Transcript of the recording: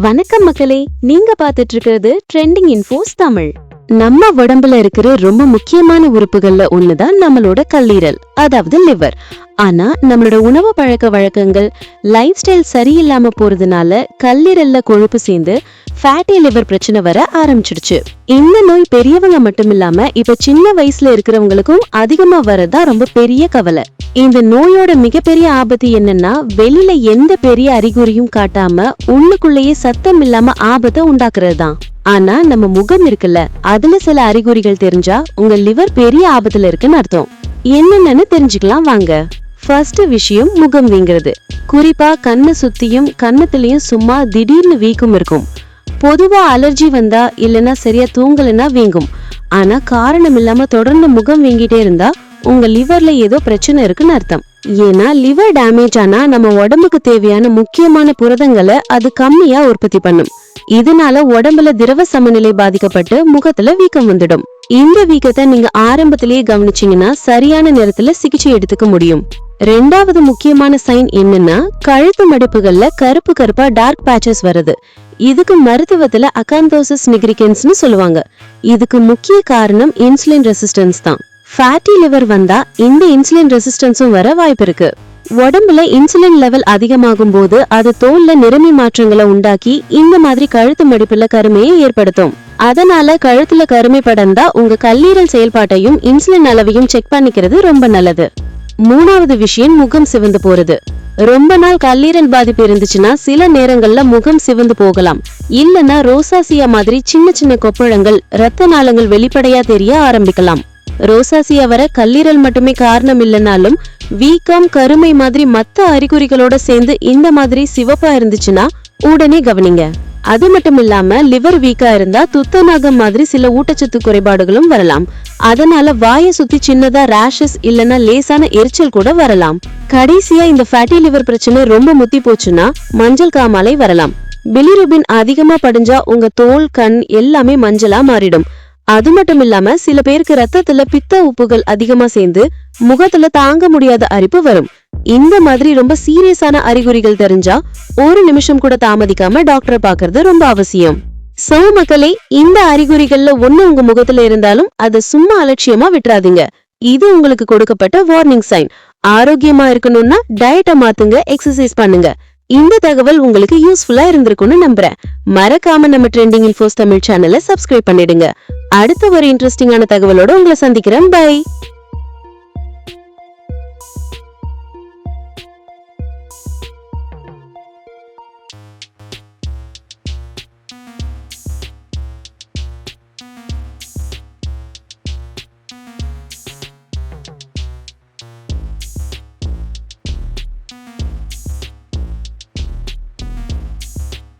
வணக்கம் மக்களே நீங்க பார்த்துட்டு இருக்கிறது ட்ரெண்டிங் இன்ஃபோஸ் தமிழ். நம்ம உடம்புல இருக்கிற ரொம்ப முக்கியமான உறுப்புகள்ல ஒண்ணுதான் நம்மளோட கல்லீரல் அதாவது லிவர் ஆனா நம்மளோட உணவு பழக்க வழக்கங்கள் லைஃப் ஸ்டைல் சரியில்லாம போறதுனால கல்லீரல்ல கொழுப்பு சேர்ந்து ஃபேட்டி லிவர் பிரச்சனை வர ஆரம்பிச்சிடுச்சு. இந்த நோய் பெரியவங்க மட்டும் இல்லாம இப்ப சின்ன வயசுல இருக்கிறவங்களுக்கும் அதிகமா வரதா ரொம்ப பெரிய கவலை. இந்த நோயோட மிகப்பெரிய ஆபத்து என்னன்னா வெளியில எந்த பெரிய அறிகுறியும் காட்டாம உள்ளுக்குள்ளேயே சத்தம் இல்லாம ஆபத்தை உண்டாக்குறது தான் ஆனா நம்ம முகம் இருக்குல்ல அதுல சில அறிகுறிகள் தெரிஞ்சா உங்க லிவர் பெரிய ஆபத்துல இருக்குன்னு அர்த்தம். என்னென்னு தெரிஞ்சுக்கலாம் வாங்க. ஃபர்ஸ்ட் விஷயம் முகம் வீங்கிறது. குறிப்பா கண்ணை சுத்தியும் கண்ணத்துலயும் சும்மா திடீர்னு வீக்கம் இருக்கும். பொதுவா அலர்ஜி வந்தா இல்லனா சரியா தூங்கலைன்னா வீங்கும். ஆனா காரணம் இல்லாம தொடர்ந்து முகம் வீங்கிட்டே இருந்தா உங்க லிவர்ல ஏதோ பிரச்சனை இருக்குன்னு அர்த்தம். ஏன்னா லிவர் டேமேஜ் ஆனா நம்ம உடம்புக்கு தேவையான முக்கியமான புரதங்களை அது கம்மியா உற்பத்தி பண்ணும். இதனால உடம்புல திரவ சமநிலை பாதிக்கப்பட்டு முகத்துல வீக்கம் வந்துடும். இந்த வீக்கத்தை நீங்க ஆரம்பத்திலேயே கவனிச்சீங்கன்னா சரியான நேரத்துல சிகிச்சை எடுத்துக்க முடியும். ரெண்டாவது முக்கியமான சைன் என்னன்னா கழுத்து மடிப்புகள்ல கருப்பு கருப்பா டார்க் பேச்சஸ் வருது. இதுக்கு மருத்துவத்துல அகாந்தோசிஸ் நிக்ரிகன்ஸ்னு சொல்லுவாங்க. இதுக்கு முக்கிய காரணம் இன்சுலின் ரெசிஸ்டன்ஸ் தான். ஃபேட்டி லிவர் வந்தா இந்த இன்சுலின் ரெசிஸ்டன்ஸும் வர வாய்ப்பு இருக்கு. உடம்புல இன்சுலின் லெவல் அதிகமாகும் போது அது தோல்ல நிறமி மாற்றங்களை உண்டாக்கி இந்த மாதிரி கழுத்து மடிப்புல கருமையை ஏற்படுத்தும். அதனால கழுத்துல கருமை படர்ந்தா உங்க கல்லீரல் செயல்பாட்டையும் இன்சுலின் அளவையும் செக் பண்ணிக்கிறது ரொம்ப நல்லது. மூணாவது விஷயம் முகம் சிவந்து போறது. ரொம்ப நாள் கல்லீரல் பாதிப்பு இருந்துச்சுன்னா சில நேரங்கள்ல முகம் சிவந்து போகலாம். இல்லனா ரோசாசியா மாதிரி சின்ன சின்ன கொப்பளங்கள் ரத்த நாளங்கள் வெளிப்படையா தெரிய ஆரம்பிக்கலாம். ரோசாசியா வர கல்லீரல் மட்டுமே காரணம் இல்லைனாலும் வீக்கம் கருமை மாதிரி மத்த அறிகுறிகளோட சேர்ந்து இந்த மாதிரி சிவப்பா இருந்துச்சுன்னா உடனே கவனிங்க. அது மட்டும் இல்லாம லிவர் வீக்கா இருந்தா துத்தநாகம் மாதிரி சில ஊட்டச்சத்து குறைபாடுகளும் வரலாம். அதனால வாயை சுத்தி சின்னதா ரேஷஸ் இல்லனா லேசான எரிச்சல் கூட வரலாம். கடைசியா இந்த ஃபேட்டி லிவர் பிரச்சனை ரொம்ப முத்தி போச்சுன்னா மஞ்சள் காமாலை வரலாம். பிலிருபின் அதிகமா படிஞ்சா உங்க தோல் கண் எல்லாமே மஞ்சளா மாறிடும். அது மட்டும் இல்லாம சில பேருக்கு ரத்தத்துல பித்த உப்புகள் அதிகமா சேர்ந்து முகத்துல தாங்க முடியாத அரிப்பு வரும். இந்த மாதிரி ரொம்ப சீரியஸான அறிகுறிகள் தெரிஞ்சா ஒரு நிமிஷம் கூட தாமதிக்காம டாக்டரை பாக்குறது ரொம்ப அவசியம். சோ மக்களே இந்த அறிகுறிகள்ல ஒண்ணு உங்க முகத்துல இருந்தாலும் அதை சும்மா அலட்சியமா விட்டுறாதீங்க. இது உங்களுக்கு கொடுக்கப்பட்ட வார்னிங் சைன் ஆரோக்கியமா இருக்கணும்னா டயட்டை மாத்துங்க எக்ஸசைஸ் பண்ணுங்க. இந்த தகவல் உங்களுக்கு யூஸ்ஃபுல்லா இருந்திருக்கும்னு நம்புறேன். மறக்காம நம்ம ட்ரெண்டிங் இன்ஃபோஸ் தமிழ் சேனலை சப்ஸ்கிரைப் பண்ணிடுங்க. அடுத்த ஒரு இன்ட்ரெஸ்டிங்கான தகவலோட உங்களை சந்திக்கிறேன். பை